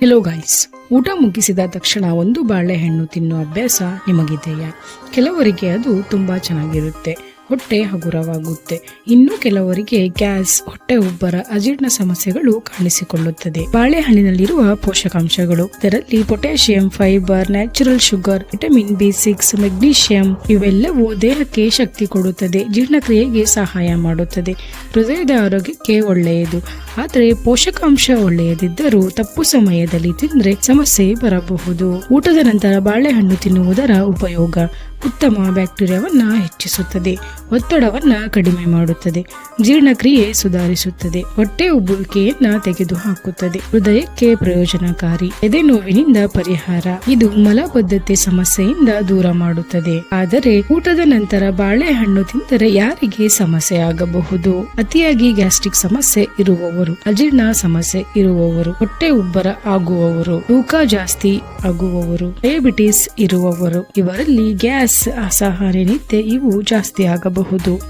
Hello guys ಊಟ ಮುಗಿಸಿದ ತಕ್ಷಣ ಒಂದು ಬಾಳೆಹಣ್ಣು ತಿನ್ನುವ ಅಭ್ಯಾಸ ನಿಮಗಿದೆಯಾ? ಕೆಲವರಿಗೆ ಅದು ತುಂಬಾ ಚೆನ್ನಾಗಿರುತ್ತೆ. ಹೊಟ್ಟೆ ಹಗುರವಾಗುತ್ತೆ. ಇನ್ನು ಕೆಲವರಿಗೆ ಗ್ಯಾಸ್, ಹೊಟ್ಟೆ ಉಬ್ಬರ, ಅಜೀರ್ಣ ಸಮಸ್ಯೆಗಳು ಕಾಣಿಸಿಕೊಳ್ಳುತ್ತದೆ. ಬಾಳೆಹಣ್ಣಿನಲ್ಲಿರುವ ಪೋಷಕಾಂಶಗಳು. ಇದರಲ್ಲಿ potassium, fibre, natural sugar, vitamin B six, magnesium ಇವೆಲ್ಲವೂ ದೇಹಕ್ಕೆ ಶಕ್ತಿ ಕೊಡುತ್ತದೆ. ಜೀರ್ಣಕ್ರಿಯೆಗೆ ಸಹಾಯ ಮಾಡುತ್ತದೆ. ಹೃದಯದ ಆರೋಗ್ಯಕ್ಕೆ ಒಳ್ಳೆಯದು. ಆದರೆ ಪೋಷಕಾಂಶ ಒಳ್ಳೆಯದಿದ್ದರೂ ತಪ್ಪು ಸಮಯದಲ್ಲಿ ತಿಂದರೆ ಸಮಸ್ಯೆ ಬರಬಹುದು. ಊಟದ ನಂತರ ಬಾಳೆಹಣ್ಣು ತಿನ್ನುವುದರ ಉಪಯೋಗ. ಉತ್ತಮ ಬ್ಯಾಕ್ಟೀರಿಯಾವನ್ನು ಹೆಚ್ಚಿಸುತ್ತದೆ. ಒತ್ತಡವನ್ನ ಕಡಿಮೆ ಮಾಡುತ್ತದೆ. ಜೀರ್ಣಕ್ರಿಯೆ ಸುಧಾರಿಸುತ್ತದೆ. ಹೊಟ್ಟೆ ಉಬ್ಬುವಿಕೆಯನ್ನ ತೆಗೆದುಹಾಕುತ್ತದೆ. ಹೃದಯಕ್ಕೆ ಪ್ರಯೋಜನಕಾರಿ. ಎದೆ ನೋವಿನಿಂದ ಪರಿಹಾರ. ಇದು ಮಲಬದ್ಧತೆ ಸಮಸ್ಯೆಯಿಂದ ದೂರ ಮಾಡುತ್ತದೆ. ಆದರೆ ಊಟದ ನಂತರ ಬಾಳೆಹಣ್ಣು ತಿಂದರೆ ಯಾರಿಗೆ ಸಮಸ್ಯೆ ಆಗಬಹುದು? ಅತಿಯಾಗಿ ಗ್ಯಾಸ್ಟ್ರಿಕ್ ಸಮಸ್ಯೆ ಇರುವವರು, ಅಜೀರ್ಣ ಸಮಸ್ಯೆ ಇರುವವರು, ಹೊಟ್ಟೆ ಉಬ್ಬರ ಆಗುವವರು, ತೂಕ ಜಾಸ್ತಿ ಆಗುವವರು, ಡಯಾಬಿಟಿಸ್ ಇರುವವರು, ಇವರಲ್ಲಿ ಗ್ಯಾಸ್, ಅಸಹನೆ ನಿತ್ಯ ಇವು ಜಾಸ್ತಿ ಆಗಬಹುದು.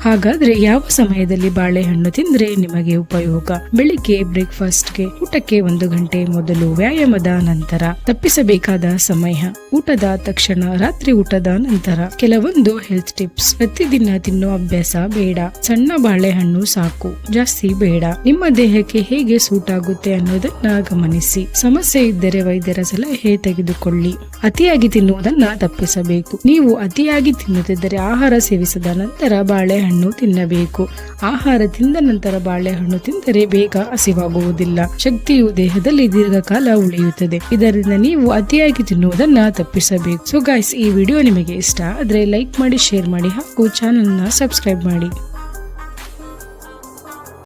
ಹಾಗಾದ್ರೆ ಯಾವ ಸಮಯದಲ್ಲಿ ಬಾಳೆಹಣ್ಣು ತಿಂದ್ರೆ ನಿಮಗೆ ಉಪಯೋಗ? ಬೆಳಿಗ್ಗೆ ಬ್ರೇಕ್ಫಾಸ್ಟ್ಗೆ ಊಟಕ್ಕೆ ಒಂದು ಗಂಟೆ ಮೊದಲು ವ್ಯಾಯಾಮದ ನಂತರ ತಪ್ಪಿಸಬೇಕಾದ ಸಮಯ. ಊಟದ ತಕ್ಷಣ ರಾತ್ರಿ ಊಟದ ನಂತರ ಕೆಲವೊಂದು ಹೆಲ್ತ್ ಟಿಪ್ಸ್ ಪ್ರತಿದಿನ ತಿನ್ನೋ ಅಭ್ಯಾಸ ಬೇಡ. ಸಣ್ಣ ಬಾಳೆಹಣ್ಣು ಸಾಕು. ಜಾಸ್ತಿ ಬೇಡ. ನಿಮ್ಮ ದೇಹಕ್ಕೆ ಹೇಗೆ ಸೂಟ್ ಆಗುತ್ತೆ ಅನ್ನೋದನ್ನ ಗಮನಿಸಿ. ಸಮಸ್ಯೆ ಇದ್ದರೆ ವೈದ್ಯರ ಸಲಹೆ ತೆಗೆದುಕೊಳ್ಳಿ. ಅತಿಯಾಗಿ ತಿನ್ನುವುದನ್ನ ತಪ್ಪಿಸಬೇಕು. ನೀವು ಅತಿಯಾಗಿ ತಿನ್ನುತ್ತಿದ್ದರೆ ಆಹಾರ ಸೇವಿಸಿದ ನಂತರ ಬಾಳೆಹಣ್ಣು ತಿನ್ನಬೇಕು. ಆಹಾರ ತಿಂದ ನಂತರ ಬಾಳೆಹಣ್ಣು ತಿಂದರೆ ಬೇಗ ಹಸಿವಾಗುವುದಿಲ್ಲ. ಶಕ್ತಿಯು ದೇಹದಲ್ಲಿ ದೀರ್ಘಕಾಲ ಉಳಿಯುತ್ತದೆ. ಇದರಿಂದ ನೀವು ಅತಿಯಾಗಿ ತಿನ್ನುವುದನ್ನ ತಪ್ಪಿಸಬೇಕು. ಸೊ ಗಾಯ್ಸ್ ಈ ವಿಡಿಯೋ ನಿಮಗೆ ಇಷ್ಟ ಆದ್ರೆ ಲೈಕ್ ಮಾಡಿ ಶೇರ್ ಮಾಡಿ ಹಾಗೂ ಚಾನೆಲ್ನ ಸಬ್ಸ್ಕ್ರೈಬ್ ಮಾಡಿ.